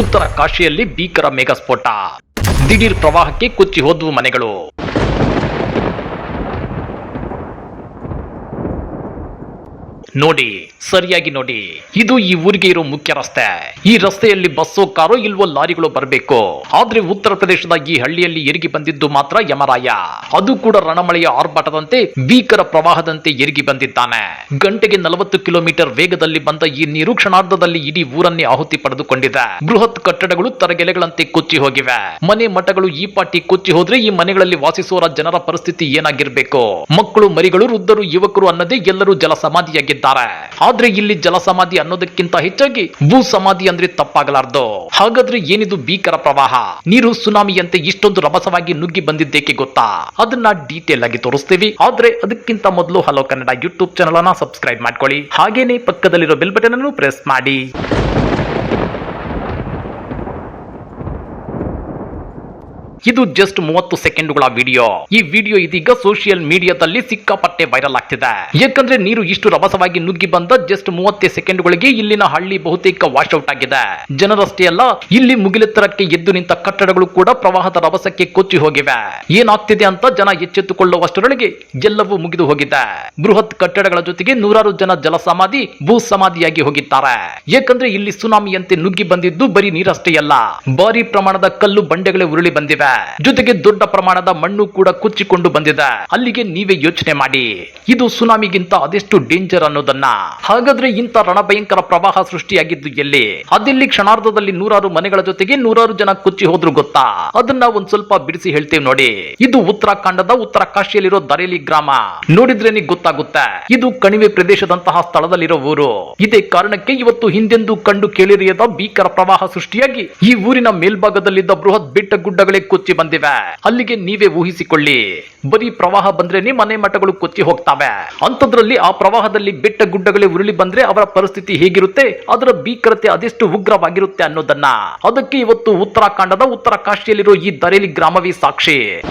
ಉತ್ತರ ಕಾಶಿಯಲ್ಲಿ ಭೀಕರ ಮೇಘಸ್ಫೋಟ ದಿಢೀರ್ ಪ್ರವಾಹಕ್ಕೆ ಕೊಚ್ಚಿ ಹೋದ್ವು ಮನೆಗಳು. ನೋಡಿ, ಸರಿಯಾಗಿ ನೋಡಿ. ಇದು ಈ ಊರಿಗೆ ಇರೋ ಮುಖ್ಯ ರಸ್ತೆ. ಈ ರಸ್ತೆಯಲ್ಲಿ ಬಸ್ಸೋ, ಕಾರೋ ಇಲ್ವೋ ಲಾರಿಗಳು ಬರಬೇಕು. ಆದ್ರೆ ಉತ್ತರ ಪ್ರದೇಶದ ಈ ಹಳ್ಳಿಯಲ್ಲಿ ಎರಿಗಿ ಬಂದಿದ್ದು ಮಾತ್ರ ಯಮರಾಯ. ಅದು ಕೂಡ ರಣಮಳೆಯ ಆರ್ಭಟದಂತೆ, ಭೀಕರ ಪ್ರವಾಹದಂತೆ ಎರಿಗಿ ಬಂದಿದ್ದಾನೆ. ಗಂಟೆಗೆ ನಲವತ್ತು ಕಿಲೋಮೀಟರ್ ವೇಗದಲ್ಲಿ ಬಂದ ಈ ನೀರು ಕ್ಷಣಾರ್ಧದಲ್ಲಿ ಇಡೀ ಊರನ್ನೇ ಆಹುತಿ ಪಡೆದುಕೊಂಡಿದೆ. ಬೃಹತ್ ಕಟ್ಟಡಗಳು, ತರಗೆಲೆಗಳಂತೆ ಕೊಚ್ಚಿ ಹೋಗಿವೆ. ಮನೆ ಮಠಗಳು ಈ ಪಾಟಿ ಕೊಚ್ಚಿ ಹೋದ್ರೆ ಈ ಮನೆಗಳಲ್ಲಿ ವಾಸಿಸುವ ಜನರ ಪರಿಸ್ಥಿತಿ ಏನಾಗಿರ್ಬೇಕು? ಮಕ್ಕಳು, ಮರಿಗಳು, ವೃದ್ಧರು, ಯುವಕರು ಅನ್ನದೇ ಎಲ್ಲರೂ ಜಲ ಸಮಾಧಿಯಾಗಿದ್ದಾರೆ ಆದ್ರೆ ಇಲ್ಲಿ ಜಲ ಸಮಾಧಿ ಅನ್ನೋದಕ್ಕಿಂತ ಹೆಚ್ಚಾಗಿ ಭೂ ಸಮಾಧಿ ಅಂದ್ರೆ ತಪ್ಪಾಗಲಾರ್ದು. ಹಾಗಾದ್ರೆ ಏನಿದು ಭೀಕರ ಪ್ರವಾಹ? ನೀರು ಸುನಾಮಿಯಂತೆ ಇಷ್ಟೊಂದು ರಭಸವಾಗಿ ನುಗ್ಗಿ ಬಂದಿದ್ದೇಕೆ ಗೊತ್ತಾ? ಅದನ್ನ ಡೀಟೇಲ್ ಆಗಿ ತೋರಿಸ್ತೀವಿ. ಆದ್ರೆ ಅದಕ್ಕಿಂತ ಮೊದಲು ಹಲೋ ಕನ್ನಡ ಯೂಟ್ಯೂಬ್ ಚಾನಲ್ ಅನ್ನ ಸಬ್ಸ್ಕ್ರೈಬ್ ಮಾಡ್ಕೊಳ್ಳಿ. ಹಾಗೇನೆ ಪಕ್ಕದಲ್ಲಿರೋ ಬೆಲ್ ಬಟನ್ ಅನ್ನು ಪ್ರೆಸ್ ಮಾಡಿ. ಇದು ಜಸ್ಟ್ ಮೂವತ್ತು ಸೆಕೆಂಡ್ಗಳ ವಿಡಿಯೋ ಈ ವಿಡಿಯೋ ಇದೀಗ ಸೋಷಿಯಲ್ ಮೀಡಿಯಾದಲ್ಲಿ ಸಿಕ್ಕಾಪಟ್ಟೆ ವೈರಲ್ ಆಗ್ತಿದೆ. ಯಾಕಂದ್ರೆ ನೀರು ಇಷ್ಟು ರಭಸವಾಗಿ ನುಗ್ಗಿ ಬಂದ ಜಸ್ಟ್ ಮೂವತ್ತೇ ಸೆಕೆಂಡ್ಗಳಿಗೆ ಇಲ್ಲಿನ ಹಳ್ಳಿ ಬಹುತೇಕ ವಾಶ್ ಔಟ್ ಆಗಿದೆ. ಜನರಷ್ಟೇ ಅಲ್ಲ, ಇಲ್ಲಿ ಮುಗಿಲೆತ್ತರಕ್ಕೆ ಎದ್ದು ನಿಂತ ಕಟ್ಟಡಗಳು ಕೂಡ ಪ್ರವಾಹದ ರಭಸಕ್ಕೆ ಕೊಚ್ಚಿ ಹೋಗಿವೆ. ಏನಾಗ್ತಿದೆ ಅಂತ ಜನ ಎಚ್ಚೆತ್ತುಕೊಳ್ಳುವಷ್ಟರೊಳಗೆ ಎಲ್ಲವೂ ಮುಗಿದು ಹೋಗಿದೆ. ಬೃಹತ್ ಕಟ್ಟಡಗಳ ಜೊತೆಗೆ ನೂರಾರು ಜನ ಜಲ ಸಮಾಧಿ ಭೂ ಸಮಾಧಿಯಾಗಿ ಹೋಗಿದ್ದಾರೆ. ಯಾಕಂದ್ರೆ ಇಲ್ಲಿ ಸುನಾಮಿಯಂತೆ ನುಗ್ಗಿ ಬಂದಿದ್ದು ಬರೀ ನೀರಷ್ಟೇ ಅಲ್ಲ, ಭಾರಿ ಪ್ರಮಾಣದ ಕಲ್ಲು ಬಂಡೆಗಳೇ ಉರುಳಿ ಬಂದಿವೆ. ಜೊತೆಗೆ ದೊಡ್ಡ ಪ್ರಮಾಣದ ಮಣ್ಣು ಕೂಡ ಕುಚ್ಚಿಕೊಂಡು ಬಂದಿದೆ. ಅಲ್ಲಿಗೆ ನೀವೇ ಯೋಚನೆ ಮಾಡಿ. ಇದು ಸುನಾಮಿಗಿಂತ ಅದೆಷ್ಟು ಡೇಂಜರ್ ಅನ್ನೋದನ್ನ. ಹಾಗಾದ್ರೆ ಇಂಥ ರಣಭಯಂಕರ ಪ್ರವಾಹ ಸೃಷ್ಟಿಯಾಗಿದ್ದು ಎಲ್ಲಿ? ಅದಿಲ್ಲಿ ಕ್ಷಣಾರ್ಧದಲ್ಲಿ ನೂರಾರು ಮನೆಗಳ ಜೊತೆಗೆ ನೂರಾರು ಜನ ಕೊಚ್ಚಿ ಹೋದ್ರು ಗೊತ್ತಾ? ಅದನ್ನ ಒಂದ್ ಸ್ವಲ್ಪ ಬಿಡಿಸಿ ಹೇಳ್ತೇವೆ ನೋಡಿ. ಇದು ಉತ್ತರಾಖಂಡದ ಉತ್ತರ ಕಾಶಿಯಲ್ಲಿರೋ ದರೇಲಿ ಗ್ರಾಮ. ನೋಡಿದ್ರೆ ನಿಗ್ ಗೊತ್ತಾಗುತ್ತೆ. ಇದು ಕಣಿವೆ ಪ್ರದೇಶದಂತಹ ಸ್ಥಳದಲ್ಲಿರೋ ಊರು. ಇದೇ ಕಾರಣಕ್ಕೆ ಇವತ್ತು ಹಿಂದೆಂದೂ ಕಂಡು ಕೇಳಿರಿಯದ ಭೀಕರ ಪ್ರವಾಹ ಸೃಷ್ಟಿಯಾಗಿ ಈ ಊರಿನ ಮೇಲ್ಭಾಗದಲ್ಲಿದ್ದ ಬೃಹತ್ ಬೆಟ್ಟ ಗುಡ್ಡಗಳೇ ಕೊಚ್ಚಿ ಬಂದಿವೆ. ಅಲ್ಲಿಗೆ ನೀವೇ ಊಹಿಸಿಕೊಳ್ಳಿ. ಬರೀ ಪ್ರವಾಹ ಬಂದ್ರೆ ಮನೆ ಮಠಗಳು ಕೊಚ್ಚಿ ಹೋಗ್ತವೆ. ಅಂತದ್ರಲ್ಲಿ ಆ ಪ್ರವಾಹದಲ್ಲಿ ಬೆಟ್ಟ ಗುಡ್ಡಗಳೇ ಉರುಳಿ ಬಂದ್ರೆ ಅವರ ಪರಿಸ್ಥಿತಿ ಹೇಗಿರುತ್ತೆ? ಅದರ ಭೀಕರತೆ ಅದೆಷ್ಟು ಉಗ್ರವಾಗಿರುತ್ತೆ ಅನ್ನೋದನ್ನ. ಅದಕ್ಕೆ ಇವತ್ತು ಉತ್ತರಾಖಂಡದ ಉತ್ತರ ಕಾಶಿಯಲ್ಲಿರೋ ಈ ದರೇಲಿ ಗ್ರಾಮವೇ ಸಾಕ್ಷಿ.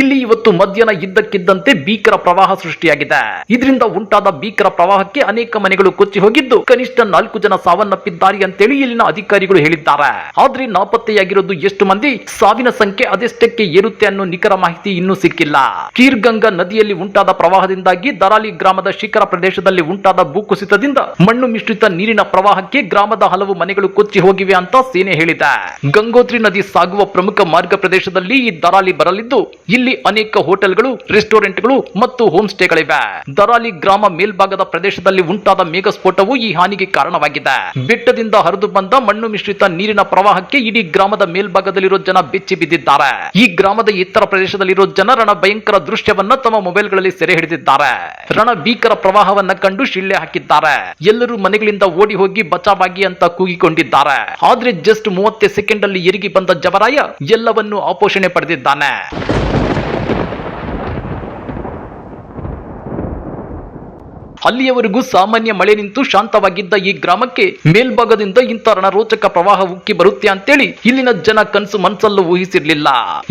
ಇಲ್ಲಿ ಇವತ್ತು ಮಧ್ಯಾಹ್ನ ಇದ್ದಕ್ಕಿದ್ದಂತೆ ಭೀಕರ ಪ್ರವಾಹ ಸೃಷ್ಟಿಯಾಗಿದೆ. ಇದರಿಂದ ಉಂಟಾದ ಭೀಕರ ಪ್ರವಾಹಕ್ಕೆ ಅನೇಕ ಮನೆಗಳು ಕೊಚ್ಚಿ ಹೋಗಿದ್ದು, ಕನಿಷ್ಠ ನಾಲ್ಕು ಜನ ಸಾವನ್ನಪ್ಪಿದ್ದಾರೆ ಅಂತೇಳಿ ಇಲ್ಲಿನ ಅಧಿಕಾರಿಗಳು ಹೇಳಿದ್ದಾರೆ. ಆದ್ರೆ ನಾಪತ್ತೆಯಾಗಿರೋದು ಎಷ್ಟು ಮಂದಿ? ಸಾವಿನ ಸಂಖ್ಯೆ ಅದೆಷ್ಟಕ್ಕೆ ಏರುತ್ತೆ ಅನ್ನೋ ನಿಖರ ಮಾಹಿತಿ ಇನ್ನೂ ಸಿಕ್ಕಿಲ್ಲ. ಕೀರ್ಗಂಗಾ ನದಿಯಲ್ಲಿ ಉಂಟಾದ ಪ್ರವಾಹದಿಂದಾಗಿ ದರಾಲಿ ಗ್ರಾಮದ ಶಿಖರ ಪ್ರದೇಶದಲ್ಲಿ ಉಂಟಾದ ಭೂಕುಸಿತದಿಂದ ಮಣ್ಣು ಮಿಶ್ರಿತ ನೀರಿನ ಪ್ರವಾಹಕ್ಕೆ ಗ್ರಾಮದ ಹಲವು ಮನೆಗಳು ಕೊಚ್ಚಿ ಹೋಗಿವೆ ಅಂತ ಸೇನೆ ಹೇಳಿದೆ. ಗಂಗೋತ್ರಿ ನದಿ ಸಾಗುವ ಪ್ರಮುಖ ಮಾರ್ಗ ಪ್ರದೇಶದಲ್ಲಿ ಈ ದರಾಲಿ ಬರಲಿದ್ದು, ಇಲ್ಲಿ ಅನೇಕ ಹೋಟೆಲ್ಗಳು, ರೆಸ್ಟೋರೆಂಟ್ಗಳು ಮತ್ತು ಹೋಮ್ ಸ್ಟೇಗಳಿವೆ. ದರಾಲಿ ಗ್ರಾಮ ಮೇಲ್ಭಾಗದ ಪ್ರದೇಶದಲ್ಲಿ ಉಂಟಾದ ಮೇಘ ಸ್ಫೋಟವು ಈ ಹಾನಿಗೆ ಕಾರಣವಾಗಿದೆ. ಬೆಟ್ಟದಿಂದ ಹರಿದು ಬಂದ ಮಣ್ಣು ಮಿಶ್ರಿತ ನೀರಿನ ಪ್ರವಾಹಕ್ಕೆ ಇಡೀ ಗ್ರಾಮದ ಮೇಲ್ಭಾಗದಲ್ಲಿರೋ ಜನ ಬೆಚ್ಚಿ ಬಿದ್ದಿದ್ದಾರೆ. ಈ ಗ್ರಾಮದ ಎತ್ತರ ಪ್ರದೇಶದಲ್ಲಿರೋ ಜನ ರಣ ಭಯಂಕರ ದೃಶ್ಯವನ್ನ ತಮ್ಮ ಮೊಬೈಲ್ಗಳಲ್ಲಿ ಸೆರೆ ಹಿಡಿದಿದ್ದಾರೆ. ರಣ ಭೀಕರ ಪ್ರವಾಹವನ್ನ ಕಂಡು ಶಿಳ್ಳೆ ಹಾಕಿದ್ದಾರೆ. ಎಲ್ಲರೂ ಮನೆಗಳಿಂದ ಓಡಿ ಹೋಗಿ ಬಚಾವಾಗಿ ಅಂತ ಕೂಗಿಕೊಂಡಿದ್ದಾರೆ. ಆದ್ರೆ ಜಸ್ಟ್ ಮೂವತ್ತೇ ಸೆಕೆಂಡ್ ಅಲ್ಲಿ ಎರಗಿ ಬಂದ ಜವರಾಯ ಎಲ್ಲವನ್ನೂ ಆಪೋಷಣೆ ಪಡೆದಿದ್ದಾನೆ. ಅಲ್ಲಿಯವರೆಗೂ ಸಾಮಾನ್ಯ ಮಳೆ ನಿಂತು ಶಾಂತವಾಗಿದ್ದ ಈ ಗ್ರಾಮಕ್ಕೆ ಮೇಲ್ಭಾಗದಿಂದ ಇಂಥ ರಣರೋಚಕ ಪ್ರವಾಹ ಉಕ್ಕಿ ಬರುತ್ತೆ ಅಂತೇಳಿ ಇಲ್ಲಿನ ಜನ ಕನಸು ಮನಸ್ಸಲ್ಲೂ ಊಹಿಸಿರ್ಲಿಲ್ಲ.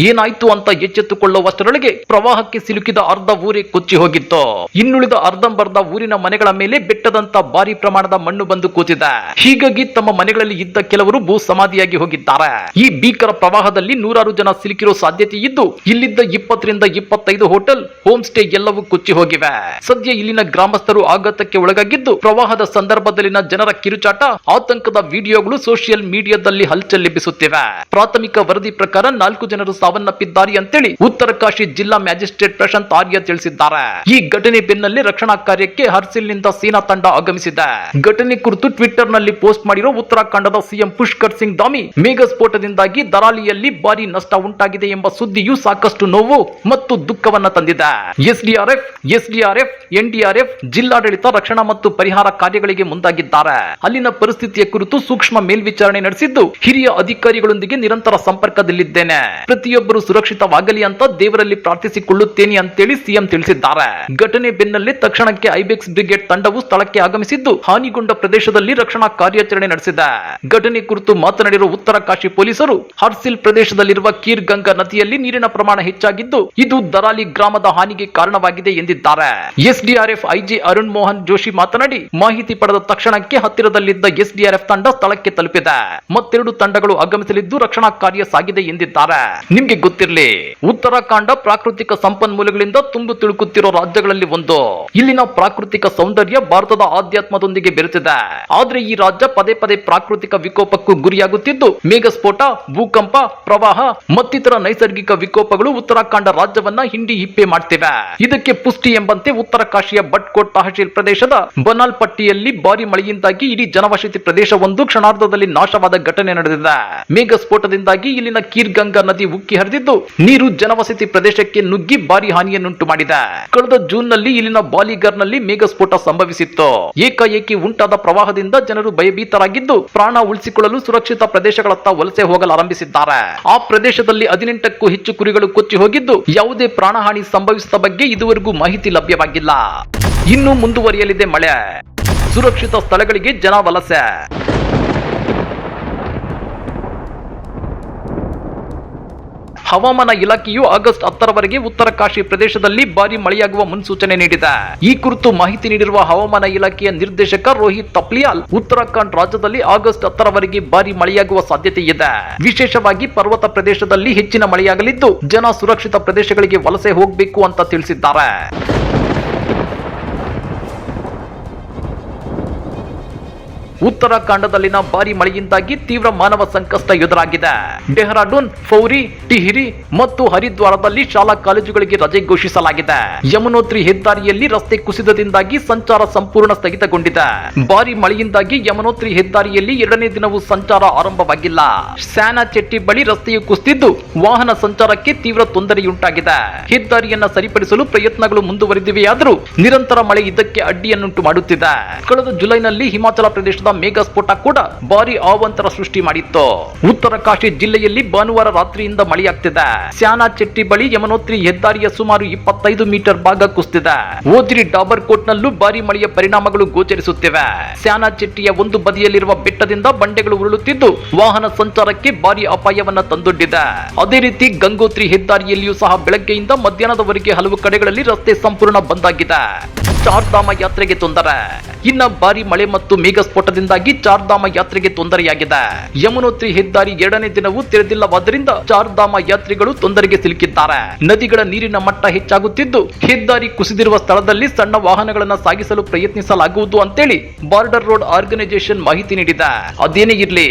ಏನಾಯ್ತು ಅಂತ ಎಚ್ಚೆತ್ತುಕೊಳ್ಳುವಷ್ಟರೊಳಗೆ ಪ್ರವಾಹಕ್ಕೆ ಸಿಲುಕಿದ ಅರ್ಧ ಊರೇ ಕೊಚ್ಚಿ ಹೋಗಿತ್ತು. ಇನ್ನುಳಿದ ಅರ್ಧಂಬರ್ಧ ಊರಿನ ಮನೆಗಳ ಮೇಲೆ ಬೆಟ್ಟದಂತ ಭಾರಿ ಪ್ರಮಾಣದ ಮಣ್ಣು ಬಂದು ಕೂತಿದೆ. ಹೀಗಾಗಿ ತಮ್ಮ ಮನೆಗಳಲ್ಲಿ ಇದ್ದ ಕೆಲವರು ಭೂ ಸಮಾಧಿಯಾಗಿ ಹೋಗಿದ್ದಾರೆ. ಈ ಭೀಕರ ಪ್ರವಾಹದಲ್ಲಿ ನೂರಾರು ಜನ ಸಿಲುಕಿರೋ ಸಾಧ್ಯತೆ ಇದ್ದು, ಇಲ್ಲಿದ್ದ ಇಪ್ಪತ್ತರಿಂದ ಇಪ್ಪತ್ತೈದು ಹೋಟೆಲ್ ಹೋಮ್ ಸ್ಟೇ ಎಲ್ಲವೂ ಕೊಚ್ಚಿ ಹೋಗಿವೆ. ಸದ್ಯ ಇಲ್ಲಿನ ಗ್ರಾಮಸ್ಥರು ಆಘಾತಕ್ಕೆ ಒಳಗಾಗಿದ್ದು, ಪ್ರವಾಹದ ಸಂದರ್ಭದಲ್ಲಿನ ಜನರ ಕಿರುಚಾಟ, ಆತಂಕದ ವಿಡಿಯೋಗಳು ಸೋಷಿಯಲ್ ಮೀಡಿಯಾದಲ್ಲಿ ಹಲ್ಚಲ್ಲೆಬ್ಬಿಸುತ್ತಿವೆ. ಪ್ರಾಥಮಿಕ ವರದಿ ಪ್ರಕಾರ ನಾಲ್ಕು ಜನರು ಸಾವನ್ನಪ್ಪಿದ್ದಾರೆ ಅಂತೇಳಿ ಉತ್ತರ ಕಾಶಿ ಜಿಲ್ಲಾ ಮ್ಯಾಜಿಸ್ಟ್ರೇಟ್ ಪ್ರಶಾಂತ್ ಆರ್ಯ ತಿಳಿಸಿದ್ದಾರೆ. ಈ ಘಟನೆ ಬೆನ್ನಲ್ಲಿ ರಕ್ಷಣಾ ಕಾರ್ಯಕ್ಕೆ ಹರ್ಸಿಲ್ನಿಂದ ಸೇನಾ ತಂಡ ಆಗಮಿಸಿದೆ. ಘಟನೆ ಕುರಿತು ಟ್ವಿಟರ್ನಲ್ಲಿ ಪೋಸ್ಟ್ ಮಾಡಿರುವ ಉತ್ತರಾಖಂಡದ ಸಿಎಂ ಪುಷ್ಕರ್ ಸಿಂಗ್ ಧಾಮಿ ಮೇಘ ಸ್ಫೋಟದಿಂದಾಗಿ ದರಾಲಿಯಲ್ಲಿ ಭಾರಿ ನಷ್ಟ ಉಂಟಾಗಿದೆ ಎಂಬ ಸುದ್ದಿಯು ಸಾಕಷ್ಟು ನೋವು ಮತ್ತು ದುಃಖವನ್ನ ತಂದಿದೆ. ಎಸ್ಡಿಆರ್ಎಫ್ ಎಸ್ಡಿಆರ್ಎಫ್, ಎನ್ಡಿಆರ್ಎಫ್ ಜಿಲ್ಲಾಡಳಿತ ರಕ್ಷಣಾ ಮತ್ತು ಪರಿಹಾರ ಕಾರ್ಯಗಳಿಗೆ ಮುಂದಾಗಿದ್ದಾರೆ. ಅಲ್ಲಿನ ಪರಿಸ್ಥಿತಿಯ ಕುರಿತು ಸೂಕ್ಷ್ಮ ಮೇಲ್ವಿಚಾರಣೆ ನಡೆಸಿದ್ದು, ಹಿರಿಯ ಅಧಿಕಾರಿಗಳೊಂದಿಗೆ ನಿರಂತರ ಸಂಪರ್ಕದಲ್ಲಿದ್ದೇನೆ. ಪ್ರತಿಯೊಬ್ಬರು ಸುರಕ್ಷಿತವಾಗಲಿ ಅಂತ ದೇವರಲ್ಲಿ ಪ್ರಾರ್ಥಿಸಿಕೊಳ್ಳುತ್ತೇನೆ ಅಂತೇಳಿ ಸಿಎಂ ತಿಳಿಸಿದ್ದಾರೆ. ಘಟನೆ ಬೆನ್ನಲ್ಲೇ ತಕ್ಷಣಕ್ಕೆ ಐಬೆಕ್ಸ್ ಬ್ರಿಗೇಡ್ ತಂಡವು ಸ್ಥಳಕ್ಕೆ ಆಗಮಿಸಿದ್ದು, ಹಾನಿಗೊಂಡ ಪ್ರದೇಶದಲ್ಲಿ ರಕ್ಷಣಾ ಕಾರ್ಯಾಚರಣೆ ನಡೆಸಿದೆ. ಘಟನೆ ಕುರಿತು ಮಾತನಾಡಿರುವ ಉತ್ತರ ಕಾಶಿ ಪೊಲೀಸರು, ಹರ್ಸಿಲ್ ಪ್ರದೇಶದಲ್ಲಿರುವ ಕೀರ್ ಗಂಗಾ ನದಿಯಲ್ಲಿ ನೀರಿನ ಪ್ರಮಾಣ ಹೆಚ್ಚಾಗಿದ್ದು, ಇದು ದರಾಲಿ ಗ್ರಾಮದ ಹಾನಿಗೆ ಕಾರಣವಾಗಿದೆ ಎಂದಿದ್ದಾರೆ. ಎಸ್ಡಿಆರ್ಎಫ್ ಐಜಿಆರ್ ಅರುಣ್ ಮೋಹನ್ ಜೋಶಿ ಮಾತನಾಡಿ, ಮಾಹಿತಿ ಪಡೆದ ತಕ್ಷಣಕ್ಕೆ ಹತ್ತಿರದಲ್ಲಿದ್ದ ಎಸ್ಡಿಆರ್ಎಫ್ ತಂಡ ಸ್ಥಳಕ್ಕೆ ತಲುಪಿದೆ. ಮತ್ತೆರಡು ತಂಡಗಳು ಆಗಮಿಸಲಿದ್ದು ರಕ್ಷಣಾ ಕಾರ್ಯ ಸಾಗಿದೆ ಎಂದಿದ್ದಾರೆ. ನಿಮ್ಗೆ ಗೊತ್ತಿರಲಿ, ಉತ್ತರಾಖಂಡ ಪ್ರಾಕೃತಿಕ ಸಂಪನ್ಮೂಲಗಳಿಂದ ತುಂಬು ತಿಳುಕುತ್ತಿರುವ ರಾಜ್ಯಗಳಲ್ಲಿ ಒಂದು. ಇಲ್ಲಿನ ಪ್ರಾಕೃತಿಕ ಸೌಂದರ್ಯ ಭಾರತದ ಆಧ್ಯಾತ್ಮದೊಂದಿಗೆ ಬೆರೆತಿದೆ. ಆದ್ರೆ ಈ ರಾಜ್ಯ ಪದೇ ಪದೇ ಪ್ರಾಕೃತಿಕ ವಿಕೋಪಕ್ಕೂ ಗುರಿಯಾಗುತ್ತಿದ್ದು, ಮೇಘಸ್ಫೋಟ, ಭೂಕಂಪ, ಪ್ರವಾಹ, ಮತ್ತಿತರ ನೈಸರ್ಗಿಕ ವಿಕೋಪಗಳು ಉತ್ತರಾಖಂಡ ರಾಜ್ಯವನ್ನ ಹಿಂಡಿ ಹಿಪ್ಪೆ ಮಾಡ್ತಿವೆ. ಇದಕ್ಕೆ ಪುಷ್ಟಿ ಎಂಬಂತೆ ಉತ್ತರ ಕಾಶಿಯ ಬಟ್ಕೋಟ್ ತಹಶೀಲ್ ಪ್ರದೇಶದ ಬನಾಲ್ ಪಟ್ಟಿಯಲ್ಲಿ ಭಾರಿ ಮಳೆಯಿಂದಾಗಿ ಇಡೀ ಜನವಸತಿ ಪ್ರದೇಶವೊಂದು ಕ್ಷಣಾರ್ಧದಲ್ಲಿ ನಾಶವಾದ ಘಟನೆ ನಡೆದಿದೆ. ಮೇಘ ಸ್ಫೋಟದಿಂದಾಗಿ ಇಲ್ಲಿನ ಕೀರ್ಗಂಗಾ ನದಿ ಉಕ್ಕಿ ಹರಿದಿದ್ದು, ನೀರು ಜನವಸತಿ ಪ್ರದೇಶಕ್ಕೆ ನುಗ್ಗಿ ಭಾರಿ ಹಾನಿಯನ್ನುಂಟು ಮಾಡಿದೆ. ಕಳೆದ ಜೂನ್ನಲ್ಲಿ ಇಲ್ಲಿನ ಬಾಲಿಗರ್ನಲ್ಲಿ ಮೇಘಸ್ಫೋಟ ಸಂಭವಿಸಿತ್ತು. ಏಕಾಏಕಿ ಉಂಟಾದ ಪ್ರವಾಹದಿಂದ ಜನರು ಭಯಭೀತರಾಗಿದ್ದು, ಪ್ರಾಣ ಉಳಿಸಿಕೊಳ್ಳಲು ಸುರಕ್ಷಿತ ಪ್ರದೇಶಗಳತ್ತ ವಲಸೆ ಹೋಗಲಾರಂಭಿಸಿದ್ದಾರೆ. ಆ ಪ್ರದೇಶದಲ್ಲಿ ಹದಿನೆಂಟಕ್ಕೂ ಹೆಚ್ಚು ಕುರಿಗಳು ಕೊಚ್ಚಿ ಹೋಗಿದ್ದು, ಯಾವುದೇ ಪ್ರಾಣಹಾನಿ ಸಂಭವಿಸಿದ ಬಗ್ಗೆ ಇದುವರೆಗೂ ಮಾಹಿತಿ ಲಭ್ಯವಾಗಿಲ್ಲ. ಇನ್ನು ಮುಂದುವರಿಯಲಿದೆ ಮಳೆ. ಸುರಕ್ಷಿತ ಸ್ಥಳಗಳಿಗೆ ಜನ ವಲಸೆ. ಹವಾಮಾನ ಇಲಾಖೆಯು ಆಗಸ್ಟ್ ಹತ್ತರವರೆಗೆ ಉತ್ತರ ಕಾಶಿ ಪ್ರದೇಶದಲ್ಲಿ ಭಾರಿ ಮಳೆಯಾಗುವ ಮುನ್ಸೂಚನೆ ನೀಡಿದೆ. ಈ ಕುರಿತು ಮಾಹಿತಿ ನೀಡಿರುವ ಹವಾಮಾನ ಇಲಾಖೆಯ ನಿರ್ದೇಶಕ ರೋಹಿತ್ ತಪ್ಲಿಯಾಲ್, ಉತ್ತರಾಖಂಡ್ ರಾಜ್ಯದಲ್ಲಿ ಆಗಸ್ಟ್ ಹತ್ತರವರೆಗೆ ಭಾರಿ ಮಳೆಯಾಗುವ ಸಾಧ್ಯತೆ ಇದೆ. ವಿಶೇಷವಾಗಿ ಪರ್ವತ ಪ್ರದೇಶದಲ್ಲಿ ಹೆಚ್ಚಿನ ಮಳೆಯಾಗಲಿದ್ದು, ಜನ ಸುರಕ್ಷಿತ ಪ್ರದೇಶಗಳಿಗೆ ವಲಸೆ ಹೋಗಬೇಕು ಅಂತ ತಿಳಿಸಿದ್ದಾರೆ. ಉತ್ತರಾಖಂಡದಲ್ಲಿನ ಭಾರಿ ಮಳೆಯಿಂದಾಗಿ ತೀವ್ರ ಮಾನವ ಸಂಕಷ್ಟ ಎದುರಾಗಿದೆ. ಡೆಹ್ರಾಡೂನ್, ಫೌರಿ, ಟಿಹಿರಿ ಮತ್ತು ಹರಿದ್ವಾರದಲ್ಲಿ ಶಾಲಾ ಕಾಲೇಜುಗಳಿಗೆ ರಜೆ ಘೋಷಿಸಲಾಗಿದೆ. ಯಮುನೋತ್ರಿ ಹೆದ್ದಾರಿಯಲ್ಲಿ ರಸ್ತೆ ಕುಸಿತದಿಂದಾಗಿ ಸಂಚಾರ ಸಂಪೂರ್ಣ ಸ್ಥಗಿತಗೊಂಡಿದೆ. ಭಾರಿ ಮಳೆಯಿಂದಾಗಿ ಯಮುನೋತ್ರಿ ಹೆದ್ದಾರಿಯಲ್ಲಿ ಎರಡನೇ ದಿನವೂ ಸಂಚಾರ ಆರಂಭವಾಗಿಲ್ಲ. ಸ್ಯಾನಾ ಚೆಟ್ಟಿ ಬಳಿ ರಸ್ತೆಯು ಕುಸಿದಿದ್ದು ವಾಹನ ಸಂಚಾರಕ್ಕೆ ತೀವ್ರ ತೊಂದರೆಯುಂಟಾಗಿದೆ. ಹೆದ್ದಾರಿಯನ್ನ ಸರಿಪಡಿಸಲು ಪ್ರಯತ್ನಗಳು ಮುಂದುವರೆದಿವೆಯಾದರೂ ನಿರಂತರ ಮಳೆ ಇದಕ್ಕೆ ಅಡ್ಡಿಯನ್ನುಂಟು ಮಾಡುತ್ತಿದೆ. ಕಳೆದ ಜುಲೈನಲ್ಲಿ ಹಿಮಾಚಲ ಪ್ರದೇಶದ ಮೇಘ ಸ್ಫೋಟ ಕೂಡ ಭಾರಿ ಅವಾಂತರ ಸೃಷ್ಟಿ ಮಾಡಿತ್ತು. ಉತ್ತರ ಕಾಶಿ ಜಿಲ್ಲೆಯಲ್ಲಿ ಭಾನುವಾರ ರಾತ್ರಿಯಿಂದ ಮಳೆಯಾಗ್ತಿದೆ. ಸ್ಯಾನಾ ಚೆಟ್ಟಿ ಬಳಿ ಯಮನೋತ್ರಿ ಹೆದ್ದಾರಿಯ ಸುಮಾರು ಇಪ್ಪತ್ತೈದು ಮೀಟರ್ ಭಾಗ ಕುಸಿದಿದೆ. ಓದ್ರಿ ಡಾಬರ್ ಕೋಟ್ನಲ್ಲೂ ಭಾರಿ ಮಳೆಯ ಪರಿಣಾಮಗಳು ಗೋಚರಿಸುತ್ತಿವೆ. ಸ್ಯಾನಾ ಚೆಟ್ಟಿಯ ಒಂದು ಬದಿಯಲ್ಲಿರುವ ಬೆಟ್ಟದಿಂದ ಬಂಡೆಗಳು ಉರುಳುತ್ತಿದ್ದು, ವಾಹನ ಸಂಚಾರಕ್ಕೆ ಭಾರಿ ಅಪಾಯವನ್ನ ತಂದೊಡ್ಡಿದೆ. ಅದೇ ರೀತಿ ಗಂಗೋತ್ರಿ ಹೆದ್ದಾರಿಯಲ್ಲಿಯೂ ಸಹ ಬೆಳಗ್ಗೆಯಿಂದ ಮಧ್ಯಾಹ್ನದವರೆಗೆ ಹಲವು ಕಡೆಗಳಲ್ಲಿ ರಸ್ತೆ ಸಂಪೂರ್ಣ ಬಂದ್ ಚಾರ್ಧಾಮ ಯಾತ್ರೆಗೆ ತೊಂದರೆ. ಇನ್ನ ಬಾರಿ ಮಳೆ ಮತ್ತು ಮೇಘ ಸ್ಫೋಟದಿಂದಾಗಿ ಚಾರ್ಧಾಮ ಯಾತ್ರೆಗೆ ತೊಂದರೆಯಾಗಿದೆ. ಯಮುನೋತ್ರಿ ಹೆದ್ದಾರಿ ಎರಡನೇ ದಿನವೂ ತೆರೆದಿಲ್ಲವಾದ್ದರಿಂದ ಚಾರ್ಧಾಮ ಯಾತ್ರಿಗಳು ತೊಂದರೆಗೆ ಸಿಲುಕಿದ್ದಾರೆ. ನದಿಗಳ ನೀರಿನ ಮಟ್ಟ ಹೆಚ್ಚಾಗುತ್ತಿದ್ದು, ಹೆದ್ದಾರಿ ಕುಸಿದಿರುವ ಸ್ಥಳದಲ್ಲಿ ಸಣ್ಣ ವಾಹನಗಳನ್ನು ಸಾಗಿಸಲು ಪ್ರಯತ್ನಿಸಲಾಗುವುದು ಅಂತೇಳಿ ಬಾರ್ಡರ್ ರೋಡ್ ಆರ್ಗನೈಸೇಷನ್ ಮಾಹಿತಿ ನೀಡಿದೆ. ಅದೇನೇ ಇರ್ಲಿ.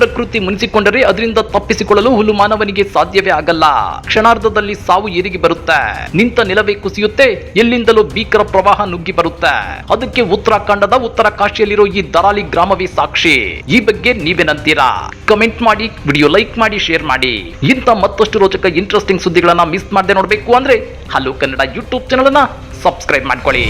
ಪ್ರಕೃತಿ ಮುನಿಸಿಕೊಂಡರೆ ಅದರಿಂದ ತಪ್ಪಿಸಿಕೊಳ್ಳಲು ಹುಲು ಮಾನವನಿಗೆ ಸಾಧ್ಯವೇ ಆಗಲ್ಲ. ಕ್ಷಣಾರ್ಧದಲ್ಲಿ ಸಾವು ಏರಿಗೆ ಬರುತ್ತೆ. ನಿಂತ ನೆಲವೇ ಕುಸಿಯುತ್ತೆ. ಎಲ್ಲಿಂದಲೂ ಭೀಕರ ಪ್ರವಾಹ ನುಗ್ಗಿ ಬರುತ್ತೆ. ಅದಕ್ಕೆ ಉತ್ತರಾಖಂಡದ ಉತ್ತರ ಕಾಶಿಯಲ್ಲಿರೋ ಈ ದರಾಲಿ ಗ್ರಾಮವೇ ಸಾಕ್ಷಿ. ಈ ಬಗ್ಗೆ ನೀವೇನಂತೀರಾ ಕಮೆಂಟ್ ಮಾಡಿ, ವಿಡಿಯೋ ಲೈಕ್ ಮಾಡಿ, ಶೇರ್ ಮಾಡಿ. ಇಂಥ ಮತ್ತಷ್ಟು ರೋಚಕ ಇಂಟ್ರೆಸ್ಟಿಂಗ್ ಸುದ್ದಿಗಳನ್ನ ಮಿಸ್ ಮಾಡದೆ ನೋಡಬೇಕು ಅಂದ್ರೆ ಹಲೋ ಕನ್ನಡ ಯೂಟ್ಯೂಬ್ ಚಾನಲ್ ಅನ್ನ ಸಬ್ಸ್ಕ್ರೈಬ್ ಮಾಡ್ಕೊಳ್ಳಿ.